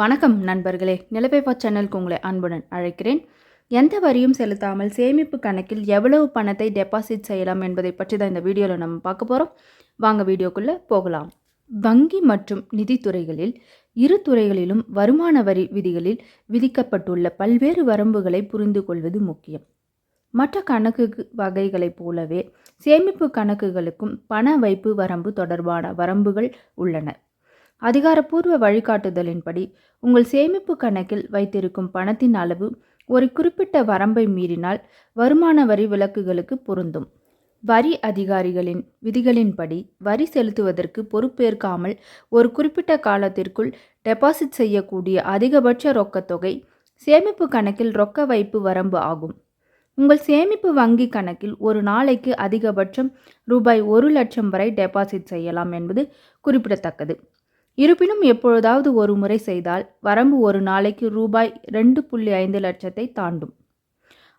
வணக்கம் நண்பர்களே. நிலவேப்பா சேனலுக்கு உங்களை அன்புடன் அழைக்கிறேன். எந்த வரியும் செலுத்தாமல் சேமிப்பு கணக்கில் எவ்வளவு பணத்தை டெபாசிட் செய்யலாம் என்பதை பற்றி தான் இந்த வீடியோவில் நம்ம பார்க்க போகிறோம் வாங்க வீடியோக்குள்ளே போகலாம். வங்கி மற்றும் நிதித்துறைகளில் இரு துறைகளிலும் வருமான வரி விதிகளில் விதிக்கப்பட்டுள்ள பல்வேறு வரம்புகளை புரிந்து கொள்வது முக்கியம். மற்ற கணக்கு வகைகளைப் போலவே சேமிப்பு கணக்குகளுக்கும் பண வைப்பு வரம்பு தொடர்பான வரம்புகள் உள்ளன. அதிகாரப்பூர்வ வழிகாட்டுதலின்படி உங்கள் சேமிப்பு கணக்கில் வைத்திருக்கும் பணத்தின் அளவு ஒரு குறிப்பிட்ட வரம்பை மீறினால் வருமான வரி விலக்குகளுக்கு பொருந்தும். வரி அதிகாரிகளின் விதிகளின்படி வரி செலுத்துவதற்கு பொறுப்பேற்காமல் ஒரு குறிப்பிட்ட காலத்திற்குள் டெபாசிட் செய்யக்கூடிய அதிகபட்ச ரொக்கத் தொகை சேமிப்பு கணக்கில் ரொக்க வைப்பு வரம்பு ஆகும். உங்கள் சேமிப்பு வங்கி கணக்கில் ஒரு நாளைக்கு அதிகபட்சம் ரூபாய் ஒரு லட்சம் வரை டெபாசிட் செய்யலாம் என்பது குறிப்பிடத்தக்கது. இருப்பினும் எப்பொழுதாவது ஒரு முறை செய்தால் வரம்பு ஒரு நாளைக்கு ரூபாய் ரெண்டு புள்ளி ஐந்து லட்சத்தை தாண்டும்.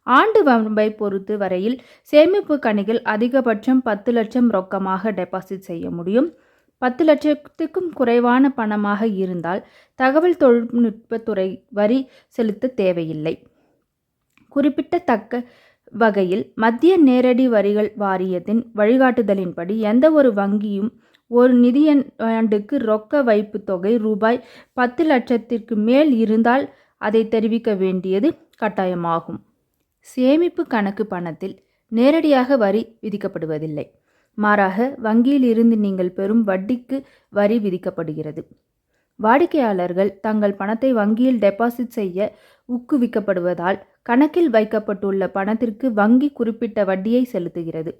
ஆண்டு வரம்பை பொறுத்து வரையில் சேமிப்பு கணிகள் அதிகபட்சம் பத்து லட்சம் ரொக்கமாக டெபாசிட் செய்ய முடியும். பத்து லட்சத்துக்கும் குறைவான பணமாக இருந்தால் தகவல் தொழில்நுட்பத்துறை வரி செலுத்த தேவையில்லை. குறிப்பிட்டத்தக்க வகையில் மத்திய நேரடி வரிகள் வாரியத்தின் வழிகாட்டுதலின்படி எந்த ஒரு வங்கியும் ஒரு நிதியாண்டுக்கு ரொக்க வைப்பு தொகை ரூபாய் பத்து லட்சத்திற்கு மேல் இருந்தால் அதை தெரிவிக்க வேண்டியது கட்டாயமாகும். சேமிப்பு கணக்கு பணத்தில் நேரடியாக வரி விதிக்கப்படுவதில்லை. மாறாக வங்கியில் இருந்து நீங்கள் பெறும் வட்டிக்கு வரி விதிக்கப்படுகிறது. வாடிக்கையாளர்கள் தங்கள் பணத்தை வங்கியில் டெபாசிட் செய்ய ஊக்குவிக்கப்படுவதால் கணக்கில் வைக்கப்பட்டுள்ள பணத்திற்கு வங்கி குறிப்பிட்ட வட்டியை செலுத்துகிறது.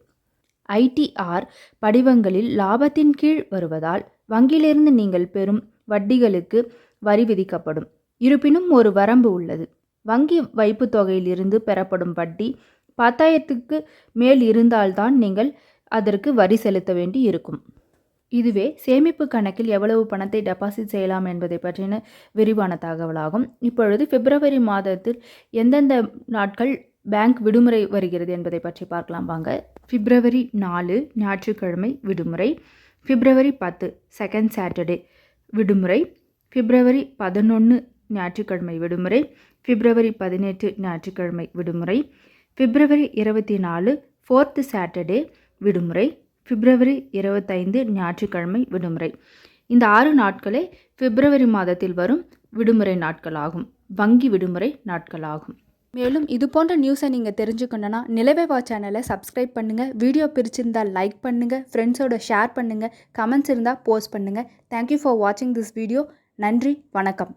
ஐடிஆர் படிவங்களில் லாபத்தின் கீழ் வருவதால் வங்கியிலிருந்து நீங்கள் பெறும் வட்டிகளுக்கு வரி விதிக்கப்படும். இருப்பினும் ஒரு வரம்பு உள்ளது. வங்கி வைப்பு தொகையிலிருந்து பெறப்படும் வட்டி பத்தாயிரத்துக்கு மேல் இருந்தால்தான் நீங்கள் அதற்கு வரி செலுத்த வேண்டி இருக்கும் இதுவே சேமிப்பு கணக்கில் எவ்வளவு பணத்தை டெபாசிட் செய்யலாம் என்பதை பற்றின விரிவான தகவலாகும். இப்பொழுது பிப்ரவரி மாதத்தில் எந்தெந்த நாட்கள் பேங்க் விடுமுறை வருகிறது என்பதை பற்றி பார்க்கலாம் வாங்க. பிப்ரவரி நாலு ஞாயிற்றுக்கிழமை விடுமுறை. பிப்ரவரி பத்து செகண்ட் சாட்டர்டே விடுமுறை. பிப்ரவரி பதினொன்று ஞாயிற்றுக்கிழமை விடுமுறை. பிப்ரவரி பதினெட்டு ஞாயிற்றுக்கிழமை விடுமுறை. பிப்ரவரி இருபத்தி நாலு ஃபோர்த்து சாட்டர்டே விடுமுறை. பிப்ரவரி இருபத்தைந்து ஞாயிற்றுக்கிழமை விடுமுறை. இந்த ஆறு நாட்களே பிப்ரவரி மாதத்தில் வரும் விடுமுறை நாட்களாகும். வங்கி விடுமுறை நாட்களாகும். மேலும் இது போன்ற நியூஸை நீங்கள் தெரிஞ்சுக்கணுன்னா நிலவேவா சேனலை சப்ஸ்கிரைப் பண்ணுங்கள் வீடியோ பிரிச்சிருந்தால் லைக் பண்ணுங்கள் ஃப்ரெண்ட்ஸோட ஷேர் பண்ணுங்கள் கமெண்ட்ஸ் இருந்தால் போஸ்ட் பண்ணுங்கள் தேங்க்யூ ஃபார் வாட்சிங் திஸ் வீடியோ நன்றி. வணக்கம்.